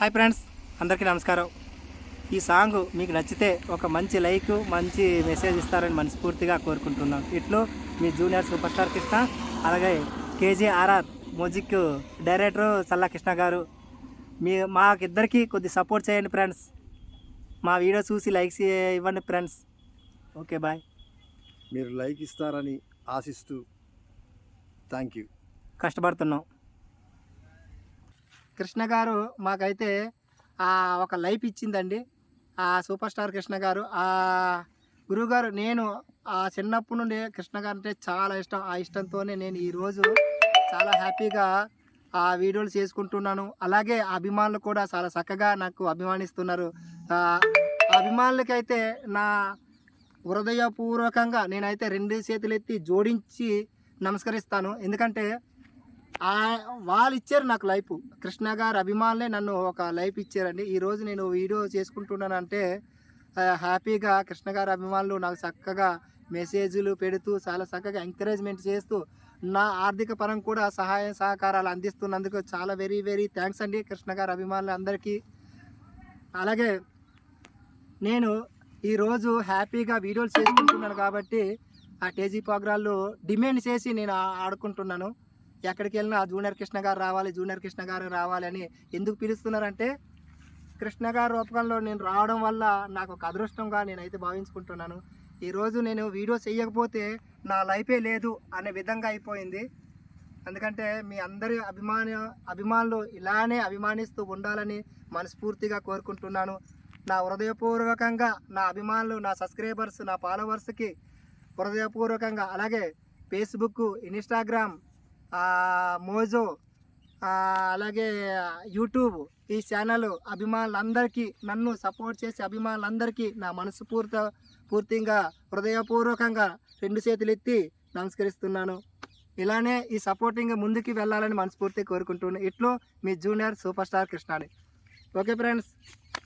Hi friends అందరికీ నమస్కారం. ఈ సాంగ్ మీకు నచ్చితే ఒక మంచి లైక్ మంచి మెసేజ్ ఇస్తారని మనస్ఫూర్తిగా కోరుకుంటున్నాం. ఇట్లో మీ జూనియర్ సూపర్ స్టార్ కృష్ణ అలాగే KGRR music director Challa Krishna garu. మీ మాకిద్దరికి కొద్ది సపోర్ట్ చేయండి ఫ్రెండ్స్. మా వీడియో చూసి లైక్స్ ఇవ్వండి ఫ్రెండ్స్. Okay bye. మీరు లైక్ ఇస్తారని ఆశిస్తూ థ్యాంక్ యూ కష్టపడుతున్నాం. కృష్ణ గారు మాకైతే ఒక లైఫ్ ఇచ్చిందండి. ఆ సూపర్ స్టార్ కృష్ణ గారు. ఆ గురువుగారు నేను ఆ చిన్నప్పటి నుండి కృష్ణ గారు అంటే చాలా ఇష్టం. ఆ ఇష్టంతోనే నేను ఈరోజు చాలా హ్యాపీగా ఆ వీడియోలు చేసుకుంటున్నాను. అలాగే అభిమానులు కూడా చాలా చక్కగా నాకు అభిమానిస్తున్నారు. అభిమానులకైతే నా హృదయపూర్వకంగా నేనైతే రెండు చేతులు ఎత్తి జోడించి నమస్కరిస్తాను. ఎందుకంటే వాళ్ళు ఇచ్చారు నాకు లైఫ్. కృష్ణ గారు అభిమానులే నన్ను ఒక లైఫ్ ఇచ్చారండి. ఈరోజు నేను వీడియో చేసుకుంటున్నానంటే హ్యాపీగా కృష్ణ గారు అభిమానులు నాకు చక్కగా మెసేజ్లు పెడుతూ చాలా చక్కగా ఎంకరేజ్మెంట్ చేస్తూ నా ఆర్థిక పరం కూడా సహాయ సహకారాలు అందిస్తున్నందుకు చాలా వెరీ వెరీ థ్యాంక్స్ అండి కృష్ణ గారు అభిమానులు అందరికీ. అలాగే నేను ఈరోజు హ్యాపీగా వీడియోలు చేసుకుంటున్నాను కాబట్టి ఆ టేజీ ప్రోగ్రాల్లో డిమాండ్ చేసి నేను ఆడుకుంటున్నాను. ఎక్కడికి వెళ్ళినా జూనియర్ కృష్ణ గారు రావాలి జూనియర్ కృష్ణ గారు రావాలి అని ఎందుకు పిలుస్తున్నారంటే కృష్ణ గారి రూపకంలో నేను రావడం వల్ల నాకు ఒక అదృష్టంగా నేనైతే భావించుకుంటున్నాను. ఈరోజు నేను వీడియో చేయకపోతే నా లైఫే లేదు అనే విధంగా అయిపోయింది. ఎందుకంటే మీ అందరి అభిమాన అభిమానులు ఇలానే అభిమానిస్తూ ఉండాలని మనస్ఫూర్తిగా కోరుకుంటున్నాను. నా హృదయపూర్వకంగా నా అభిమానులు నా సబ్స్క్రైబర్స్ నా ఫాలోవర్స్కి హృదయపూర్వకంగా అలాగే ఫేస్బుక్ ఇన్స్టాగ్రామ్ మోజో అలాగే యూట్యూబ్ ఈ ఛానల్ అభిమానులందరికీ నన్ను సపోర్ట్ చేసే అభిమానులందరికీ నా మనసు పూర్త పూర్తిగా హృదయపూర్వకంగా రెండు చేతులు ఎత్తి నమస్కరిస్తున్నాను. ఇలానే ఈ సపోర్టింగ్ ముందుకు వెళ్ళాలని మనస్ఫూర్తి కోరుకుంటున్నాను ఇట్లో మీ junior super star కృష్ణాని. Okay friends.